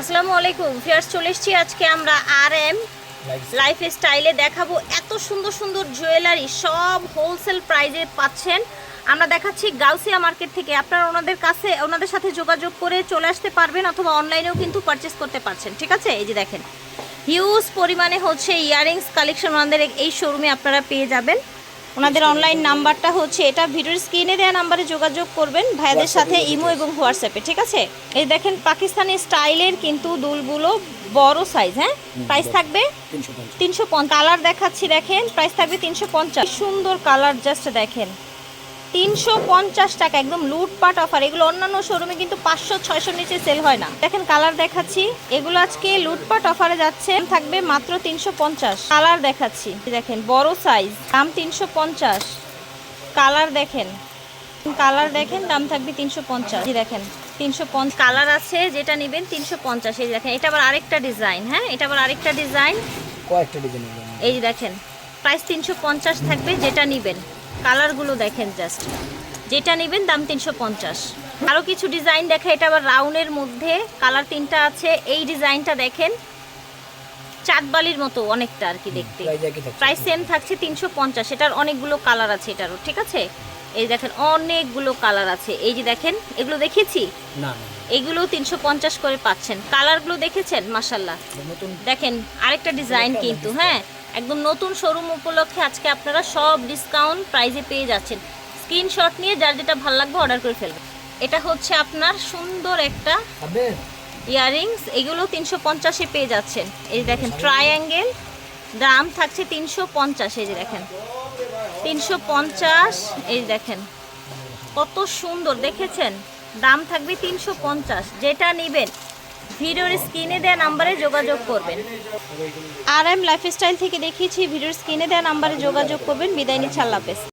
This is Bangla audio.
আসসালামু আলাইকুম। ফিয়ার্স চলে এসেছি আজকে আমরা আর এম লাইফ স্টাইলে দেখাবো। এত সুন্দর সুন্দর জুয়েলারি সব হোলসেল প্রাইজে পাচ্ছেন। আমরা দেখাচ্ছি গাউসিয়া মার্কেট থেকে। আপনারা ওনাদের কাছে ওনাদের সাথে যোগাযোগ করে চলে আসতে পারবেন অথবা অনলাইনেও কিন্তু পারচেস করতে পারছেন। ঠিক আছে? এই যে দেখেন। হিউজ পরিমাণে হচ্ছে ইয়ারিংস কালেকশন ওনাদের এই শোরুমে আপনারা পেয়ে যাবেন। ওনাদের অনলাইন নাম্বারটা হচ্ছে এটা ভিডিওর স্ক্রিনে দেওয়া নাম্বারে যোগাযোগ করবেন ভাইয়াদের সাথে ইমো এবং হোয়াটসঅ্যাপে ঠিক আছে? এই দেখেন পাকিস্তানি স্টাইলের কিন্তু দুলগুলো বড় সাইজ হ্যাঁ? প্রাইস থাকবে তিনশো কালার দেখাচ্ছি দেখেন প্রাইস থাকবে তিনশো পঞ্চাশ। সুন্দর কালার জাস্ট দেখেন। তিনশো পঞ্চাশ টাকা একদম লুটপাট অফার এগুলো অন্যান্য শোরুমে কিন্তু পাঁচশো ছয়শোর নিচে সেল হয় না। দেখেন কালার দেখাচ্ছি। এগুলো আজকে লুটপাট অফারে যাচ্ছে। থাকবে মাত্র তিনশো পঞ্চাশ। কালার দেখাচ্ছি। দেখেন বড় সাইজ দাম তিনশো পঞ্চাশ। কালার দেখেন। কালার দেখেন দাম থাকবে তিনশো পঞ্চাশ। দেখেন তিনশো পঞ্চাশ। কালার আছে যেটা নেবেন তিনশো পঞ্চাশ। এই দেখেন এটা আবার আরেকটা ডিজাইন হ্যাঁ? এটা আবার আরেকটা ডিজাইন কয়েকটা ডিজাইন এই দেখেন প্রাইস তিনশো পঞ্চাশ থাকবে যেটা নেবেন। কালারগুলো দেখেন জাস্ট যেটা নেবেন দাম তিনশো পঞ্চাশ। আরও কিছু ডিজাইন দেখা এটা আবার রাউন্ডের মধ্যে। কালার তিনটা আছে এই ডিজাইনটা দেখেন। চাঁদবালির মতো অনেকটা আর কি দেখতে। প্রাইস প্রাইস সেম থাকছে তিনশো পঞ্চাশ এটার অনেকগুলো কালার আছে এটারও ঠিক আছে? এই দেখেন অনেকগুলো কালার আছে। এই যে দেখেন এগুলো দেখেছি না এগুলো তিনশো পঞ্চাশ করে পাচ্ছেন। কালারগুলো দেখেছেন? মাসাল্লাহ দেখেন আরেকটা ডিজাইন কিন্তু হ্যাঁ? একদম নতুন শোরুম উপলক্ষে আজকে আপনারা সব ডিসকাউন্ট প্রাইজে পেয়ে যাচ্ছেন। স্ক্রিনশট নিয়ে যার যেটা ভালো লাগবে অর্ডার করে ফেলবেন। এটা হচ্ছে আপনার সুন্দর একটা ইয়াররিংস এগুলো তিনশো পঞ্চাশে পেয়ে যাচ্ছেন। এই যে দেখেন ট্রায়াঙ্গেল দাম থাকছে তিনশো পঞ্চাশ এই যে দেখেন। তিনশো পঞ্চাশ। এই দেখেন, কত সুন্দর, দেখেছেন? দাম থাকবে তিনশো পঞ্চাশ। যেটা নেবেন, ভিডিওর স্ক্রিনে দেওয়া নাম্বারে যোগাযোগ করবেন। আর এম লাইফস্টাইল থেকে দেখিয়েছি, ভিডিওর স্ক্রিনে দেওয়া নাম্বারে যোগাযোগ করবেন। বিদায় নিচ্ছি, আল্লাহ